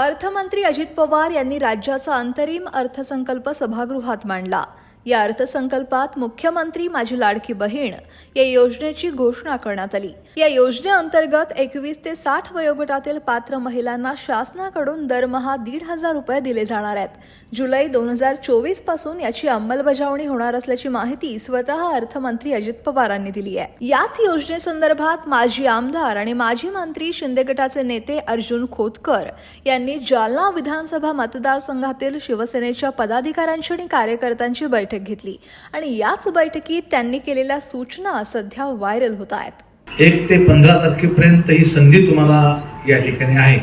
अर्थमंत्री अजित पवार यांनी राज्याचा अंतरिम अर्थसंकल्प सभागृहात मांडला. या अर्थसंकल्पात मुख्यमंत्री माझी लाडकी बहीण या योजनेची घोषणा करण्यात आली. या योजनेअंतर्गत एकवीस ते साठ वयोगटातील पात्र महिलांना शासनाकडून दरमहा दीड हजार रुपये दिले जाणार आहेत. जुलै दोन हजार चोवीसपासून याची अंमलबजावणी होणार असल्याची माहिती स्वतः अर्थमंत्री अजित पवारांनी दिली आहे. याच योजनेसंदर्भात माजी आमदार आणि माजी मंत्री शिंदे गटाचे नेते अर्जुन खोतकर यांनी जालना विधानसभा मतदारसंघातील शिवसेनेच्या पदाधिकाऱ्यांची आणि कार्यकर्त्यांची बैठक घेतली. आणि याच बैठकीत त्यांनी केलेल्या सूचना सध्या व्हायरल होत आहेत. एक ते पंधरा तारखेपर्यंत ही संधी तुम्हाला या ठिकाणी आहे.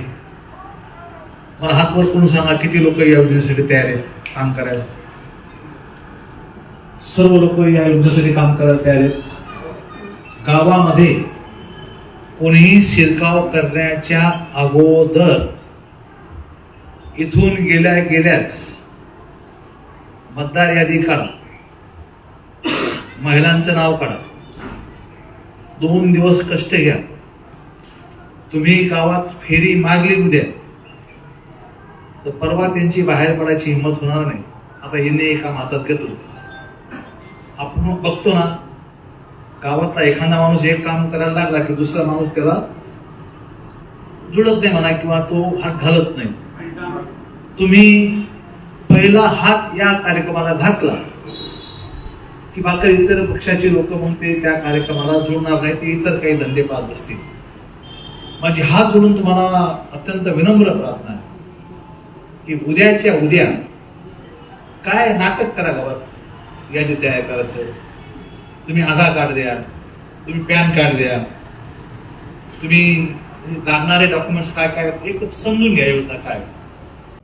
मला हात वर करून सांगा किती लोक या योजनेसाठी तयार आहेत काम करायला. सर्व लोक या योजनेसाठी काम करायला तयार आहेत. गावामध्ये कोणीही शिरकाव करण्याच्या अगोदर इथून गेल्या गेल्याच मतदार यादी काढा. महिलांचं नाव काढा. दोन दिवस कष्ट घ्या. तुम्ही गावात फेरी मागली उद्या तर परवा त्यांची बाहेर पडायची हिंमत होणार नाही. आता यांनी एका काम हातात घेतलं. आपण बघतो ना गावातला एखादा माणूस एक काम करायला लागला की दुसरा माणूस त्याला जुळत नाही म्हणा किंवा तो हात घालत नाही. तुम्ही पहिला हात या कार्यक्रमाला घातला. की बाकी इतर पक्षाचे लोक मग ते त्या कार्यक्रमाला जोडणार नाही ते इतर काही धंदे पाहत असतील माझी हात जोडून तुम्हाला अत्यंत विनम्र प्रार्थना आहे की उद्याच्या उद्या काय नाटक करा गावात? यादी तयार करायचं. तुम्ही आधार कार्ड द्या तुम्ही पॅन कार्ड द्या तुम्ही लागणारे डॉक्युमेंट्स काय काय एक तर समजून घ्या योजना काय.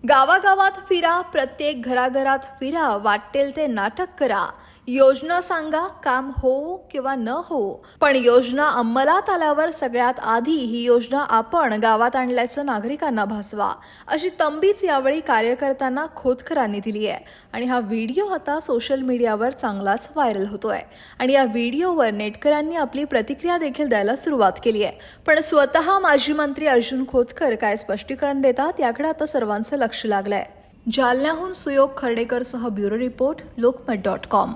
गावागावात फिरा प्रत्येक घराघरात फिरा वाटेल ते नाटक करा. योजना सांगा काम हो किंवा न हो पण योजना अंमलात आल्यावर सगळ्यात आधी ही योजना आपण गावात आणल्याचं नागरिकांना भासवा. अशी तंबीच यावेळी कार्यकर्त्यांना खोतकरांनी दिली आहे आणि हा व्हिडिओ आता सोशल मीडियावर चांगलाच व्हायरल होतोय. आणि या व्हिडिओवर नेटकरांनी आपली प्रतिक्रिया देखील द्यायला सुरुवात केली आहे पण स्वतः माजी मंत्री अर्जुन खोतकर काय स्पष्टीकरण देतात याकडे आता सर्वांचं लक्ष लागलंय. जालन्याहून Suyog खर्डेकरसह bureau report Lokmat dot com.